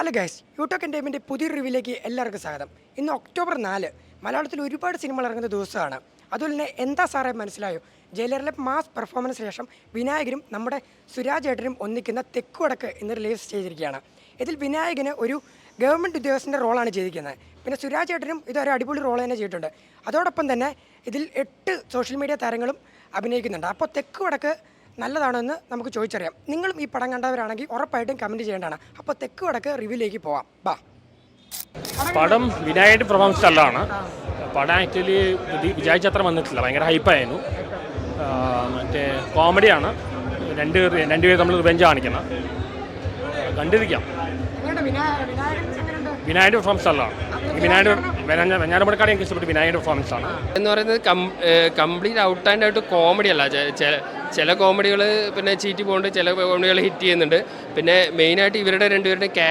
Hello guys യൂട്ടോക്ക് എന്റെമിന്റെ പുതിയ റിവ്യൂലേക്ക് എല്ലാവർക്കും സ്വാഗതം. ഇന്ന് ഒക്ടോബർ നാല്. മലയാളത്തിൽ ഒരുപാട് സിനിമകൾ ഇറങ്ങുന്ന ദിവസമാണ്. അതുപോലെ തന്നെ എന്താ സാറേ മനസ്സിലായോ? ജയിലറിലെ മാസ് പെർഫോമൻസ് ശേഷം വിനായകനും നമ്മുടെ സുരാജ് ഏട്ടനും ഒന്നിക്കുന്ന തെക്കുവടക്ക് ഇന്ന് റിലീസ് ചെയ്തിരിക്കുകയാണ്. ഇതിൽ വിനായകന് ഒരു ഗവൺമെന്റ് ഉദ്യോഗസ്ഥന്റെ റോളാണ് ചെയ്തിരിക്കുന്നത്. പിന്നെ സുരാജ് ഏട്ടനും ഇതൊരു അടിപൊളി റോൾ തന്നെ ചെയ്തിട്ടുണ്ട്. അതോടൊപ്പം തന്നെ ഇതിൽ എട്ട് സോഷ്യൽ മീഡിയ താരങ്ങളും അഭിനയിക്കുന്നുണ്ട്. അപ്പോൾ തെക്ക് വടക്ക് നല്ലതാണോ എന്ന് നമുക്ക് ചോദിച്ചറിയാം. നിങ്ങളും ഈ പടം കണ്ടവരാണെങ്കിൽ ഉറപ്പായിട്ടും കമന്റ് ചെയ്യേണ്ടതാണ്. അപ്പോൾ തെക്ക് വടക്ക് റിവ്യൂലേക്ക് പോവാം. ബാ. പടം വിനായകന്റെ പെർഫോമൻസ് നല്ലതാണ്. പടം ആക്ച്വലി വിചാരിച്ച അത്ര വന്നിട്ടില്ല. ഭയങ്കര ഹൈപ്പായിരുന്നു മറ്റേ കോമഡിയാണ് രണ്ട് രണ്ടുപേർ നമ്മൾ റിവെഞ്ച് കാണിക്കണം കണ്ടിരിക്കാം. വിനായകന്റെ പെർഫോമൻസ് നല്ലതാണ്. വിനായകന്റെ വെഞ്ഞാറമ്പടക്കാട് എനിക്ക് പെർഫോമൻസ് ആണ്. എന്ന് പറയുന്നത് complete out and out comedy അല്ല. ചില കോമഡികൾ പിന്നെ ചീറ്റി പോകുന്നുണ്ട് ചില കോമഡികൾ ഹിറ്റ് ചെയ്യുന്നുണ്ട്. പിന്നെ മെയിനായിട്ട് ഇവരുടെ രണ്ടുപേരുടെ